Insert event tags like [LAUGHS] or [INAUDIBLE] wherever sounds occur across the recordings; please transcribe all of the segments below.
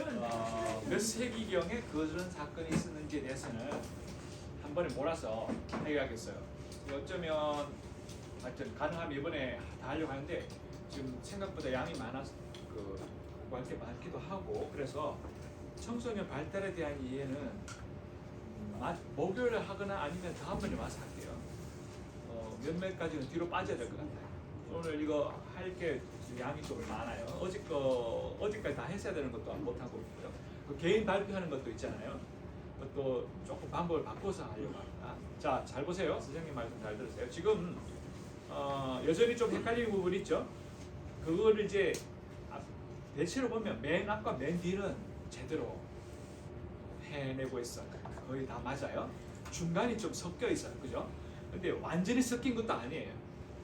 어, 몇 세기경에 그런 사건이 있었는지에 대해서는 한 번에 몰아서 해결하겠어요. 어쩌면 하여튼 가능하면 이번에 다 하려고 하는데 지금 생각보다 양이 많아서 그게 많기도 하고 그래서 청소년 발달에 대한 이해는 음, 아- 목요일에 하거나 아니면 다음번에 와서 할게요. 어, 몇몇 가지는 뒤로 빠져야 될 것 같아요. 오늘 이거 할게 양이 좀 많아요. 어제 거 어제까지 다 했어야 되는 것도 못 하고 있고요. 그 개인 발표하는 것도 있잖아요. 그것도 조금 방법을 바꿔서 하려고 합니다. 자, 잘 보세요. 선생님 말씀 잘 들으세요. 지금 어, 여전히 좀 헷갈리는 부분 있죠. 그거를 이제 앞- 대체로 보면 맨 앞과 맨 뒤는 제대로 해내고 있어. 거의 다 맞아요. 중간이 좀 섞여 있어요. 그죠? 근데 완전히 섞인 것도 아니에요.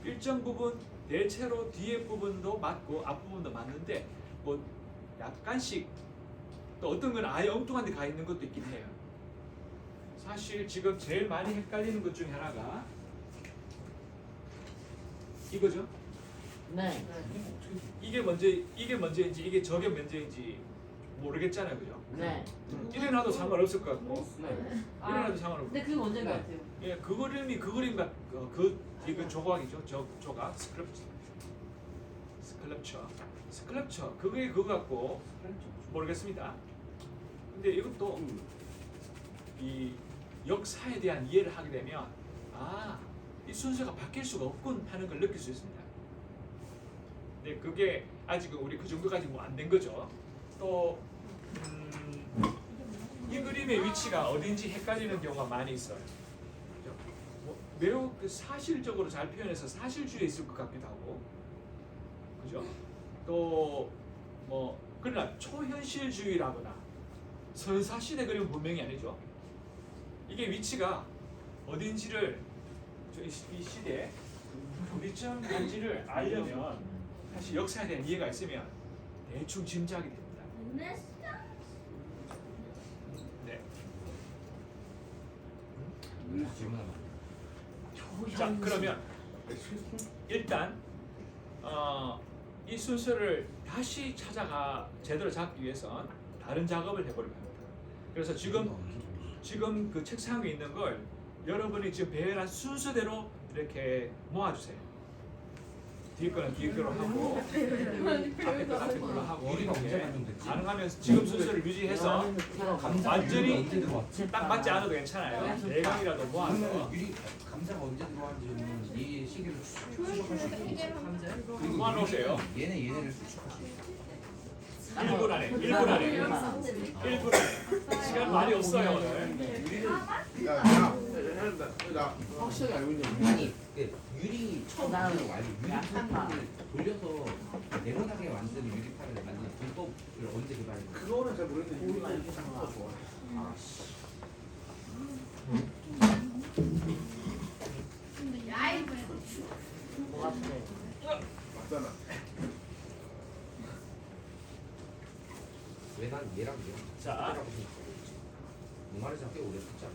일정 부분 대체로 뒤에 부분도 맞고 앞 부분도 맞는데 뭐 약간씩 또 어떤 건 아예 엉뚱한 데 가 있는 것도 있긴 해요. 사실 지금 제일 많이 헷갈리는 것 중에 하나가 이거죠. 네. 이게 먼저 이게 먼저인지 이게 저게 먼저인지 모르겠잖아요, 그죠? 네. 이래놔도 상관없을 것 같고 네. 이래놔도 상관없고 근데 그게 먼저인 것 네. 같아요. 예, 그 그림이 그 그림 같, 그, 그 이거 조각이죠. 저 조각 스크립처, 스클럽처, 스클럽처 그게 그거 같고 모르겠습니다. 근데 이것도 이 역사에 대한 이해를 하게 되면 아, 이 순서가 바뀔 수가 없군 하는 걸 느낄 수 있습니다. 근데 그게 아직은 우리 그 정도까지 뭐 안 된 거죠. 또 음, 이 그림의 위치가 어딘지 헷갈리는 경우가 많이 있어요. 뭐 매우 그 사실적으로 잘 표현해서 사실주의에 있을 것 같기도 하고, 그죠? 또 뭐 그러나 초현실주의라거나 선사시대 그림은 분명히 아니죠. 이게 위치가 어딘지를 저이 시대 어디쯤인지를 알려면 사실 역사에 대한 이해가 있으면 대충 짐작이 됩니다. 네. 자 그러면 일단 어, 이 순서를 다시 찾아가 제대로 잡기 위해선 다른 작업을 해보려고 합니다. 그래서 지금 지금 그 책상 위에 있는 걸 여러분이 지금 배열한 순서대로 이렇게 모아주세요. 뒤에 거는 뒤에 거로 하고 앞에 거 앞에 걸로 하고. 이렇게 가능하면 지금 순서를 유지해서 완전히 딱 맞지 않아도 괜찮아요. 대강이라도 모아서 유리 감자가 언제 들어왔는지는 이 시기를 추측할 수 있고 그리고 모아놓으세요. 얘네 얘네를 추측할 수 있고 1분 안에 1분 안에. 1분 안에. 시간 많이 없어요 오늘. 나 확실히 알고 있는 아니 그 유리 처음 만든 거 알지? 유리판을 돌려서 네모나게 만드는 유리 판을 만드는 불법을 언제 개발했는지 그거는 잘 모르겠는데 우리가 이렇게. 좋아. 뭐 같아. 맞잖아. 왜난 얘랑 얘랑 자. 라고 생각하고 있지 몽환이 꽤 오래 썼잖아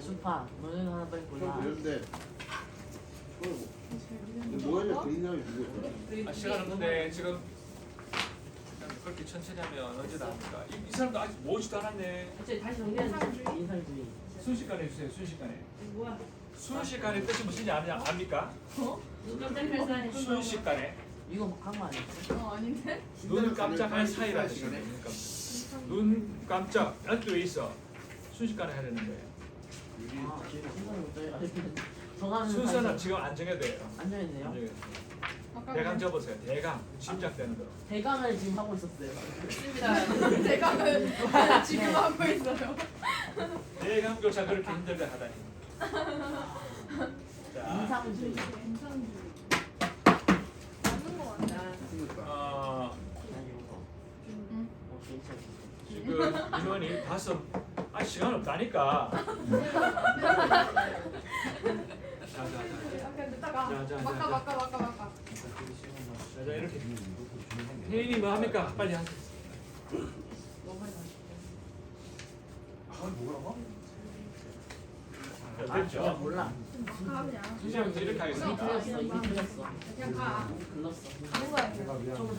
수파. 너는 하나 빨리 좀 골라. 그런데 뭐하냐 그린 사람이 누구야? 아, 시간 없는데 지금 그냥 그렇게 천천히 하면 언제 다 합니까? 이, 이 사람도 아직 모지도 않았네. 갑자기 다시 정리하는 인상주의. 순식간에 해주세요. 순식간에. 뭐야? 순식간에 뜻이 무슨지 아냐 압니까? 어? 눈 깜짝 할 사이. 순식간에 이거 한 거 아니야? 어 아닌데? 눈 깜짝할 사이라는 시간에 눈 깜짝. 눈 깜짝. 이렇게 왜 있어? 순식간에 아, 못 정해가지고. 정하는 순서는 지금 안 정해도 돼요. 안 정했네요. 안 정해도 돼요. 아까 대강 접으세요. 대강 짐작되는 대로. 대강을 지금 하고 있었어요. 있습니다. 제가 [LAUGHS] 지금 하고 있어요. 대강 교사 그렇게 힘들게 하다니. 자, 인상주의. 맞는 거 같아. 어. 지금 인원이 다섯. 아 시간 없다니까. 자, 자, 자. 아까 늦다가 자, 자, 자, 막까 자. 막까 막까 막까. 자, 자 이렇게. 혜인이 뭐 합니까? 빨리 하세요. 아? 아 됐죠? 몰라. 가 그냥. 이렇게 하겠습니다. 그냥 가. 가는 거야. 그냥. 뭐.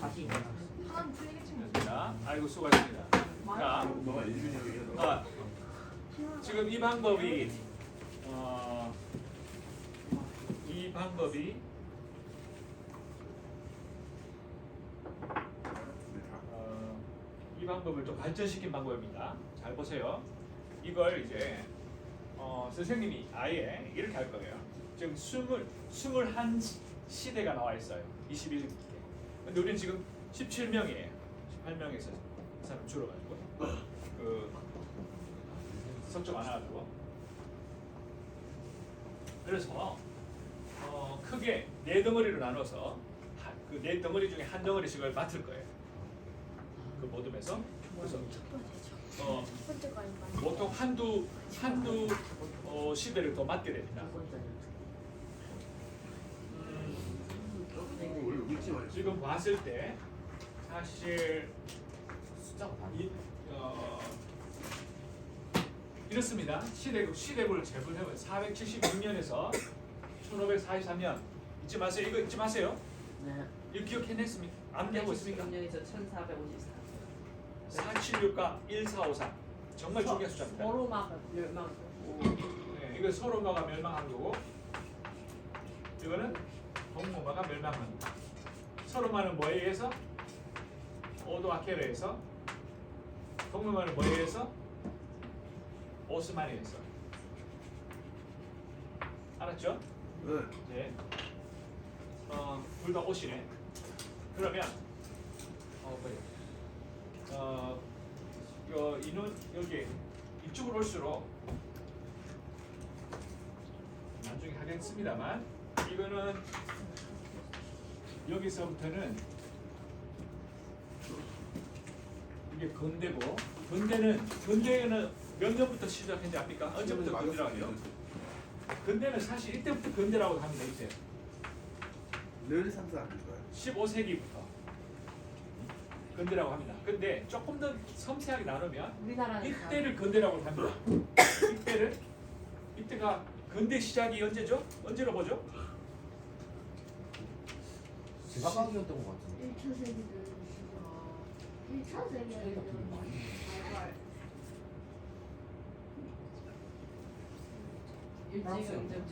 됐습니다. 아이고 수고하셨습니다. 자, 너가 일준이. 아, 지금 이 방법이 어, 이 방법이 어, 이 방법을 좀 발전시킨 방법입니다. 잘 보세요. 이걸 이제 어, 선생님이 아예 이렇게 할 거예요. 지금 스물 스물한 시- 시대가 나와 있어요. 21개. 근데 우리는 지금 17명이에요. 18명에서 사람 줄어가지고 그 석점 안 와가지고. 그래서 어, 크게 네 덩어리로 나눠서 그네 덩어리 중에 한 덩어리씩을 맡을 거예요. 그 모둠에서. 그래서 어, 보통 한두 한두 어, 시대를 더 맡게 됩니다. 지금 봤을 때 사실 숫자가 다 이, 어, 이렇습니다. 시대국 시대국을 재분해보면 476년에서 1543년 잊지 마세요. 이거 잊지 마세요. 네. 이거 기억해냈습니까? 암기하고 있습니까? 16년에서 1454. 476과 1453 정말 중요한 숫자입니다. 서로 막 멸망. 네, 이거 서로마가 멸망한 거고 이거는 동무마가 멸망한 거. 서로마는 뭐에 의해서? 오도아케르에 의해서 동무마는 뭐에 의해서? 의해서 알았죠? 네. 네. 어, 둘다 옷이네. 그러면 어, 그래. 어, 요 인원 여기 이쪽으로 올수록 나중에 하겠습니다만 이거는 여기서부터는 이게 건대고 건대는 건대는 몇 년부터 시작했는지 압니까? 언제부터 건대라고 해요? 건대는 사실 이때부터 건대라고 합니다. 이때 르네상스 아닌가요? 15세기부터 건대라고 합니다. 근데 조금 더 섬세하게 나누면 이때를 건대라고 합니다. 이때를 이때가 건대 시작이 언제죠? 언제로 보죠? 제가 까기였던 것 같은데 1차 세기는 1차 세기는 일찍 언제부터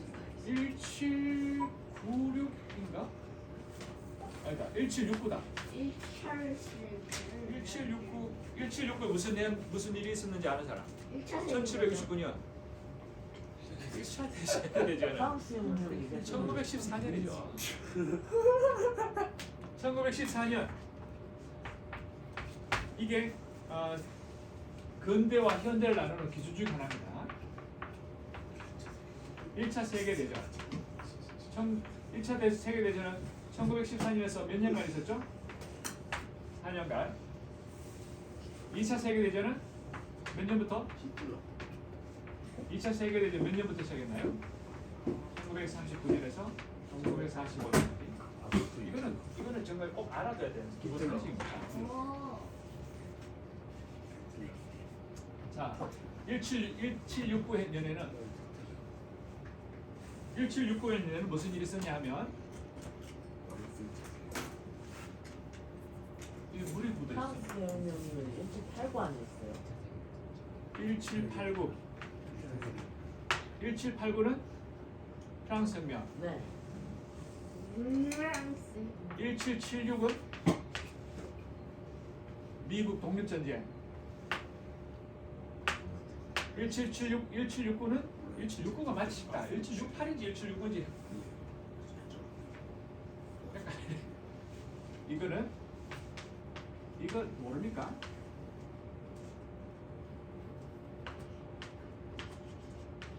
1796인가? 아니다. 1769다. 1차 세기는 1769 1769에 무슨 일, 무슨 일이 있었는지 아는 사람? 1차 세기 1769년 1차 대전은 프랑스 혁명 얘기했 1914년이죠. 1914년 이게 어, 근대와 현대를 나누는 기준 중 하나입니다. 1차 세계 대전. 1차 대, 세계 대전은 1914년에서 몇 년간 있었죠? 4년간. 2차 세계 대전은 몇 년부터? 2차 세계 대전 몇 년부터 시작했나요? 1939년에서 1945년까지. 이거는 이거는 정말 꼭 알아둬야 되는 기본 상식입니다. 어. 자, 17 1769 년에는 1769년에는 무슨 일이 있었냐 하면 이 물이 묻어 프랑스 있어. 혁명을 1789 안에 있어요. 1789. 1789는 프랑스 혁명. 네. 프랑스 1776은 미국 독립전쟁 1776, 1769는 1769가 맞지 싶다. 1768인지 1769인지. 이거는 이거 모릅니까?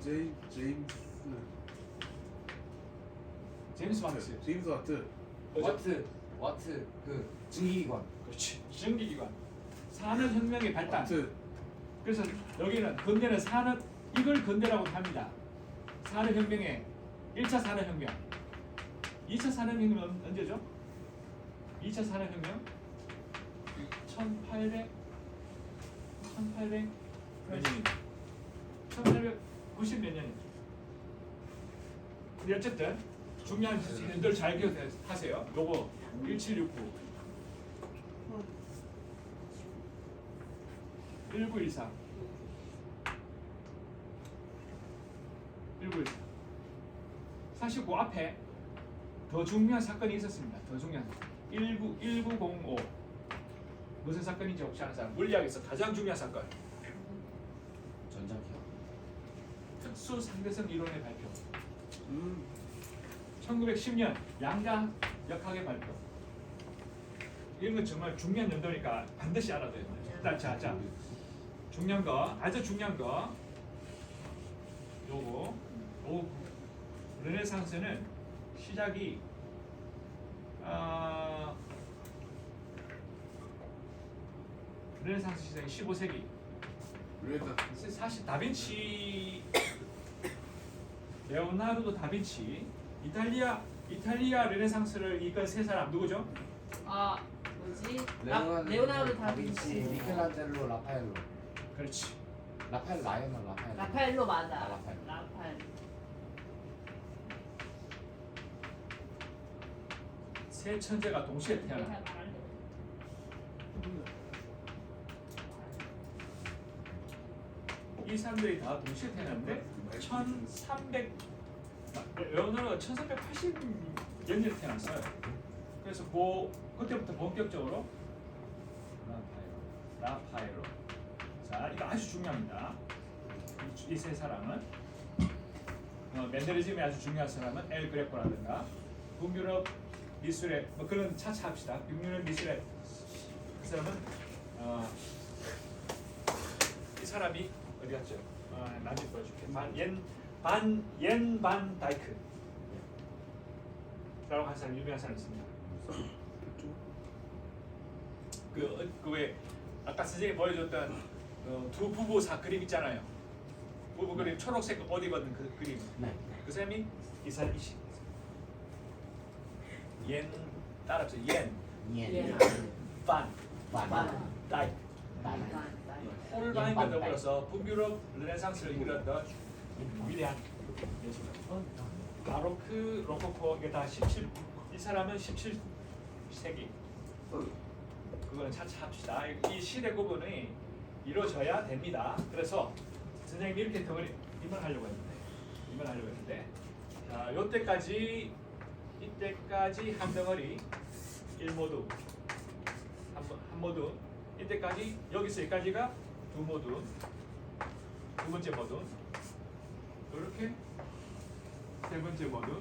제임 제임스 제임스 마크스 제임스 와트? 와트 와트 그 증기기관. 그렇지. 전기기관. 산업혁명의 발달 와트 그래서 여기는 건대는 산업 이걸 건대라고 합니다. 산업혁명의 1차 산업혁명, 2차 산업혁명 언제죠? 2차 산업혁명 1800 1800 몇 년이죠? 1890 몇 년이죠? 근데 어쨌든 중요한 지점들 잘 기억하세요. 요거 1769 1913 1913 사실 그 앞에 더 중요한 사건이 있었습니다. 더 중요한 19 1905 무슨 사건인지 혹시 아는 사람? 물리학에서 가장 중요한 사건. 전자기업. 특수 상대성 이론의 발표. 음. 1910년 양자 역학의 발표. 이런 건 정말 중요한 연도니까 반드시 알아둬야 돼요. 일단 자, 자 중요한 거, 아주 중요한 거. 요거, 요 르네상스는 시작이 아 르네상스 시작이 15세기. 그래서 사실 다빈치 레오나르도 다빈치 이탈리아 이탈리아 르네상스를 이끈 세 사람 누구죠? 아 뭐지? 라, 레오나르도 다빈치, 다빈치 미켈란젤로, 라파엘로. 그렇지. 라파엘 라이언은 라파엘. 라파엘로 맞아 아, 라파엘. 라파엘 세 천재가 동시에 태어나. 이 사람들이 다 동시에 태어났는데 1300 레오나르가 1380년에 태어났어요. 그래서 그 그때부터 본격적으로 라파에로 라파에로 자 이거 아주 중요합니다. 이 세 사람은 어, 맨데리즘이 아주 중요한 사람은 엘 그레코라든가 북유럽 미술의 뭐 그런 차차 합시다. 북유럽 미술의 그 사람은 어, 이 사람이 어디 갔죠? 어, 나중에 보여줄게. 반옌반옌반 다이크. 라고 한 사람 유명한 사람 있습니다. 그그왜 아까 선생님이 보여줬던 그두 부부 사 그림 있잖아요. 부부 그림 초록색 옷 입었는 그 그림. 네. 그 사람이 이 사람이시. 옌 따라서 옌, 예. 반, 반. 다이. 반. 홀바인과 더불어서 북유럽 르네상스를 이끌었던 위대한 예술가. 바로크, 로코코 이게 다 17. 이 사람은 17세기. 그거는 차차 합시다. 이 시대 구분이 이루어져야 됩니다. 그래서 선생님이 이렇게 덩어리 이만 하려고 했는데, 이만 하려고 했는데, 자, 요때까지 이때까지 한 덩어리 일모두 한, 모- 한 모두 이때까지 여기서 여기까지가 두 모두 두 번째 모두. 이렇게 세 번째 모두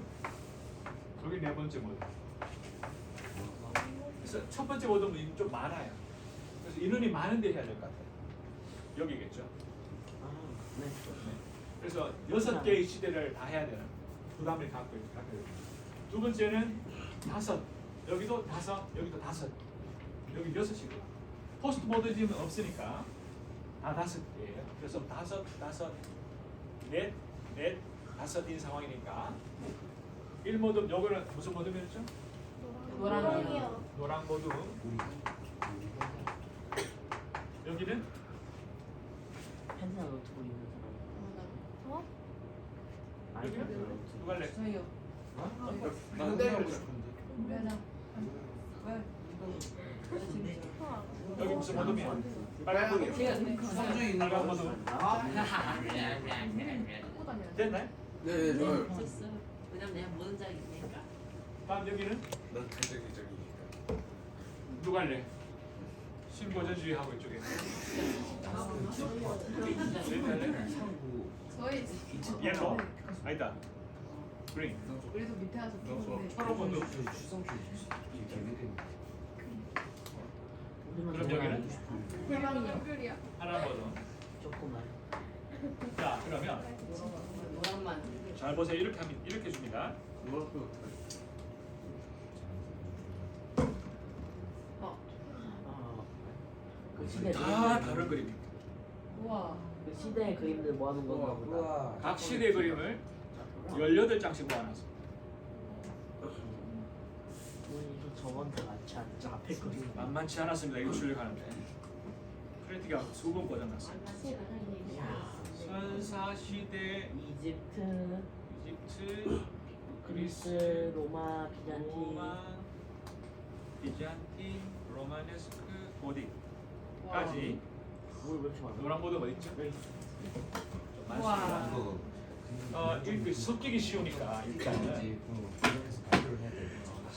여기 네 번째 모두. 그래서 첫 번째 모두는 좀 많아요. 그래서 인원이 많은데 해야 될 것 같아요. 여기겠죠? 네. 그래서 여섯 개의 시대를 다 해야 되는 부담을 갖고 있- 갖고 있는 거예요. 두 번째는 다섯 여기도 다섯 여기도 다섯 여기 여섯이고 포스트 모더니즘은 없으니까 다 다섯 개예요. 그래서 다섯 다섯 넷 넷 다섯인 상황이니까 일 모듬 요거는 무슨 모듬이었죠? 노랑이요. 노랑 모듬 여기는 있는 사람. 아니, 여기는 펜스 노트북. 누가 할래? 저요 싶은데. 왜? 여기 무슨? 빨강이요. 제가 선주에 있는 빨간 거. 모듬 아, 됐나요? 네, 네, 좋아요. 왜냐면 내가 모든 적이 있으니까 다음 여기는 난 저기. 누가 할래? 신고전주의 하고 이쪽에 네, 할래? 저희 옐로 아니다 그린. 그래도 밑에 와서. 초록 모듬 추성주 개미들. 우리만 그럼 여기는? 대박이요. 하나 모듬 조그만. 자 그러면 노랑만. 잘 보세요. 이렇게 하면 이렇게 줍니다. 어. 아, 그 시대 다 그림들- 다른 그림입니다 우와. 그 시대의 그림들 모아놓은 건가 보다. 우와. 각 시대의 그림을 18장씩 모아놨어 우리 저번 때 많지 않죠? 앞에 그림. 만만치 않았습니다 이거 출력하는데 크리티가 수분 버전 났어요 선사 시대 이집트, 이집트 그리스, 로마, 비잔티. 로마, 비잔틴, 로마네스크, 고딕까지 와. 뭘왜 이렇게 많아? 노란 보드 어디 있죠? 여기. 좀 와. 많습니다. 그거 어, 섞이기 쉬우니까 일단은.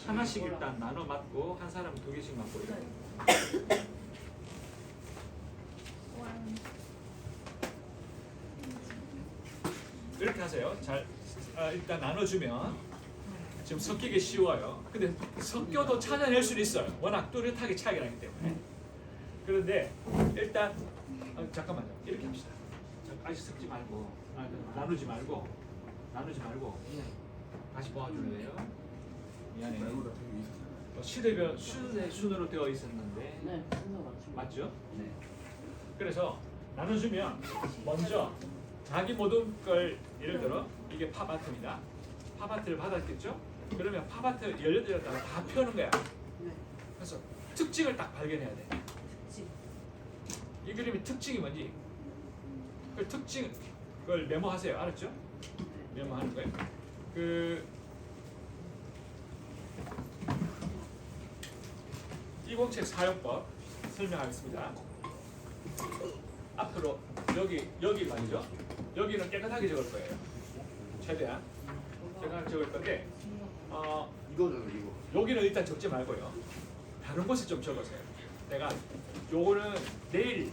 하나씩 일단 나눠 맞고 한 사람 두 개씩 맞고 이렇게. 이렇게 하세요. 잘 아, 일단 나눠주면 지금 섞이기 쉬워요. 근데 섞여도 찾아낼 수는 있어요. 워낙 뚜렷하게 차이가 나기 때문에. 그런데 일단 아, 잠깐만요. 이렇게 합시다. 자, 아직 섞지 말고 아, 나누지 말고 나누지 말고 다시 모아줄래요? 미안해. 어, 시대별 순 순으로 되어 있었는데 네, 순서 맞춤. 맞죠? 네. 그래서 나눠주면 먼저 자기 모든 걸 예를 들어 이게 팝아트입니다. 팝아트를 받았겠죠? 그러면 팝아트 18개를 다 펴는 거야. 네. 그래서 특징을 딱 발견해야 돼. 특징. 이 그림의 특징이 뭔지 그 특징 그걸 메모하세요. 알았죠? 메모하는 거예요. 그 이공책 사용법 설명하겠습니다. 앞으로 여기 여기 말이죠. 여기는 깨끗하게 적을 거예요. 최대한 깨끗하게 적을 건데 어, 이거. 여기는 일단 적지 말고요. 다른 곳에 좀 적으세요. 내가 요거는 내일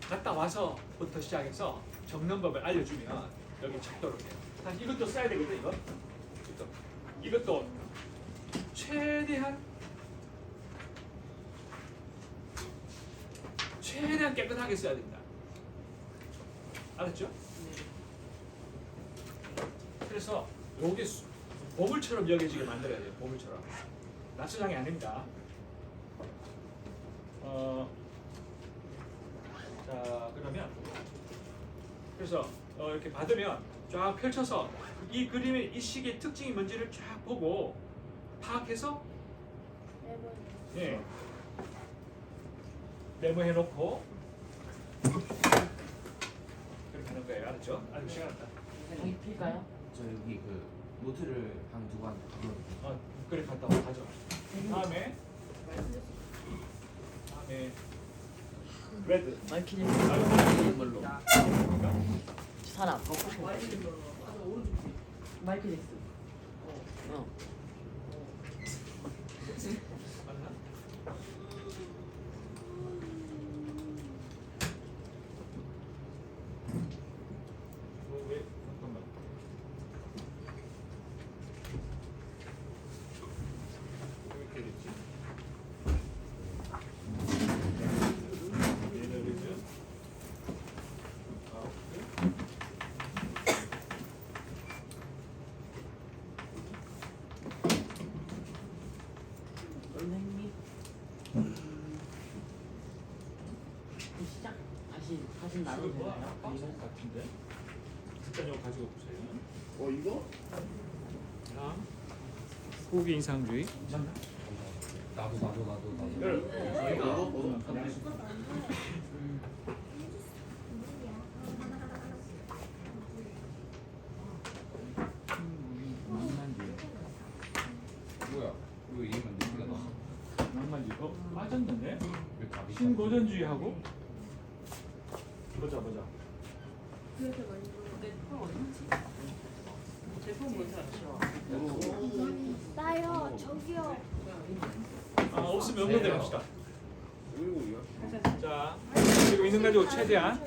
갔다 와서부터 시작해서 적는 법을 알려주면 여기 적도록 해요. 사실 이것도 써야 되거든 이거. 이것도, 이것도 최대한 최대한 깨끗하게 써야 된다. 알았죠? 그래서 여기 수- 보물처럼 여겨지게 만들어야 돼요. 보물처럼. 낯수장이 아닙니다. 어, 자 그러면 그래서 어, 이렇게 받으면 쫙 펼쳐서 이 그림의 이 시기의 특징이 뭔지를 쫙 보고 파악해서 예 메모해 놓고 그렇게 하는 거예요. 알았죠? 아직 시간 없다. 여기 필까요? 저 여기 그 노트를 한 두 권 가져올게요. 어, 그래 갔다 와 가져. 다음에 다음에 레드. 마이키님 아이고, 걸로. 사람. 마이클 잭슨. 어. 맞나? 뭐, 왜? 잠깐만. 왜 이렇게 됐지? 얘는 그러면 아홉 개. 선생님. 음. 시작. 다시 다시 나눠도 이거 뭐 되나요? 빵석 같은데? 일단 이거 가지고 보세요. 어 이거? 다음 후기 인상주의. 나도 나도 나도 나도. 이거? 어. 뭐야? 이거? 낭만주의. 어 빠졌는데? 왜 답이 신고전주의하고 보자 보자. 나요 저기요 아 없으면 없는 데 갑시다. 자 지금 있는 가지고 최대한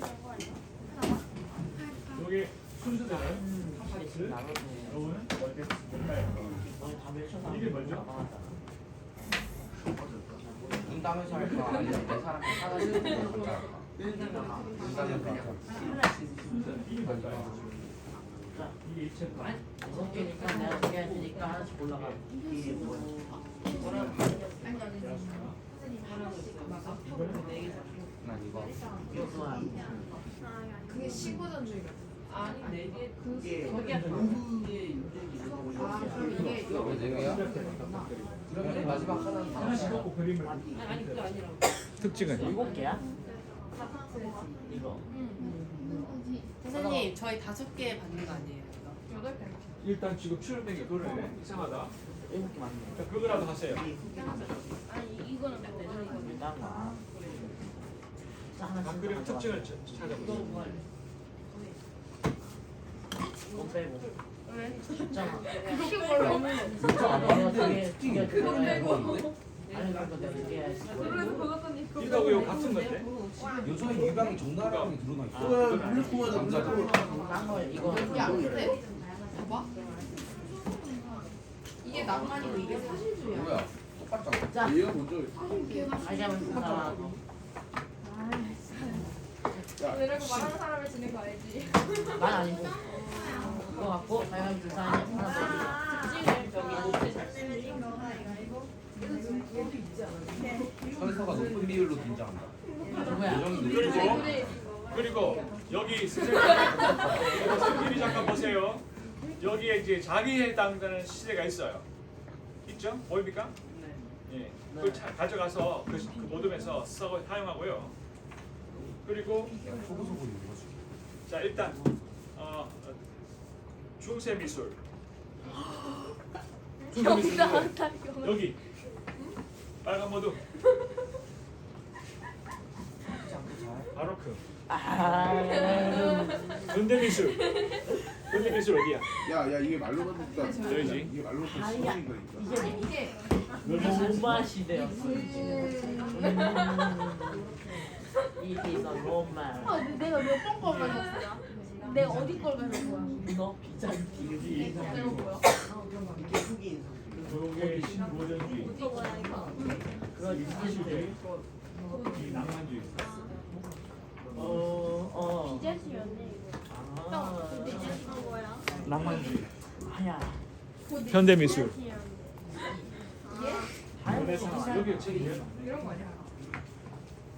여기 순서대로 다 외쳐서 이게 뭐죠? 따면서 할까? 아니면 내 사람한테 사가지고 할까? 눈 따면서 할까? 이게 뭘까요? 자, 이게 입체인가? 다섯 개니까 내가 두개 할 테니까 하나씩 골라가. 이게 뭐야? 난 이거. 이거 안 그게 신고전주의가. 아니 네개 그 이게 거기야. 아 그럼 이게 이거 왜네 개야? 그러면 마지막 하나는 다 하나씩 아니 아니 그게 아니라고. 특징은 일곱 개야? 이거. 선생님 저희 다섯 개 받는 거 아니에요? 이거? 여덟 개. 일단 지금 출력된 게 그러네. 이상하다. 개 맞네. 자, 그거라도 하세요. 아니 이거는 뭐 일단 와. 자 하나 각 그림 특징을 쳐- 찾아보세요. 돈 빼고. 왜? 숫자만. 그렇게 걸로 숫자만 내가 두개 특징이 두개 그런 두개 거 있는데? 아니 그거 내가 두개 이거하고 이거 같은 건데? 요즘에 유방이 정나라하게 드러나 있어. 남자고? 딴거 이거 야 근데 이게 낭만이고 이게 사실주의야 뭐야? 똑같잖아. 자 얘가 먼저 알자면 사람하고 이렇게 말하는 사람을 지는 거 알지? 난 아니고 그거 갖고 알자면 두 사람이 하나 특징을 저기 선서가 높은 비율로 등장한다. 더 누구야? 그리고 그리고 여기 선생님 [LAUGHS] 선생님이 잠깐 보세요. 여기에 이제 자기에 해당되는 시제가 있어요. 있죠? 보입니까? 예. 그걸 자- 가져가서 그, 그 모둠에서 쓰고 사용하고요. 그리고. 자 일단 어, 어, 중세 미술. [GASPS] 중세 미술 영다 여기 빨간 모둠 바로크 아 근대 미술 근대 미술 어디야? 야 야 이게 말로만 듣다. 여기지. 이게 말로만 듣다 아니야. 시간인 거니까. 이게 로마 시대였어 It is a Roman 아, 내가 몇 번 걸 가졌어? 내가 어디 걸 가졌어? 너 비잔티 내가 뭐야 요게 신고전주의 뭐야 이거? 그런 시대 이 낭만주의 어 어 비자시였네 낭만주의 아야. 현대미술. 여기 책이 제일 많네 이런 거 아니야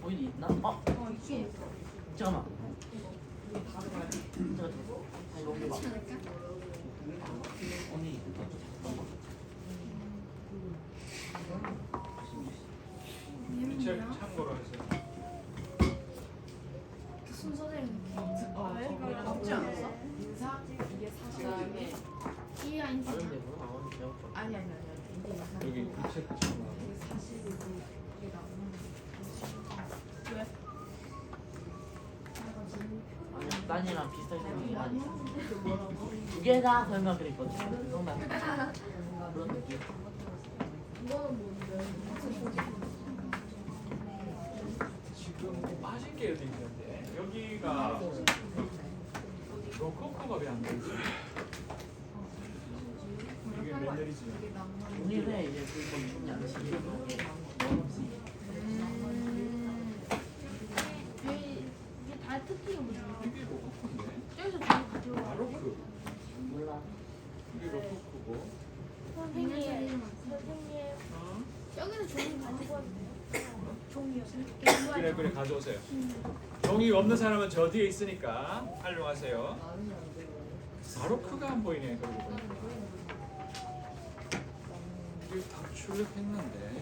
보이니 있나? 어어 이게 잠깐만 잠깐만 아니 여기 봐 언니 책 참고로 하세요 순서대로 어 저거랑 없지 않았어? 인사 이게 사실 그다음에 이야 인사. 다른데 뭐 나오는 배울 거 아니 아니 아니 이게 인사 여기 이책 참고로 이게 사실이고 이게 낭만 아니 딴이랑 비슷하게 생긴 게 아니야 두개 다 설명 그랬거든 정답 그런 느낌? 지금 빠진 게 어디 있는데 여기가 로코코가 왜 안 되지? 이게 낭만 우리 회 이제 그건 양식이 이- 이게 다 특징이 뭐야? 이게 로코코인데 저기서 저기 가져와. 바로크 몰라 이게 로코코고 선생님, 선생님, 어? 여기서 종이 가지고 와도 돼요? 종이요. 그래 그래 가져오세요. 종이 없는 사람은 저 뒤에 있으니까 활용하세요. 바로 크가 안 보이네 그러고. 다 출력했는데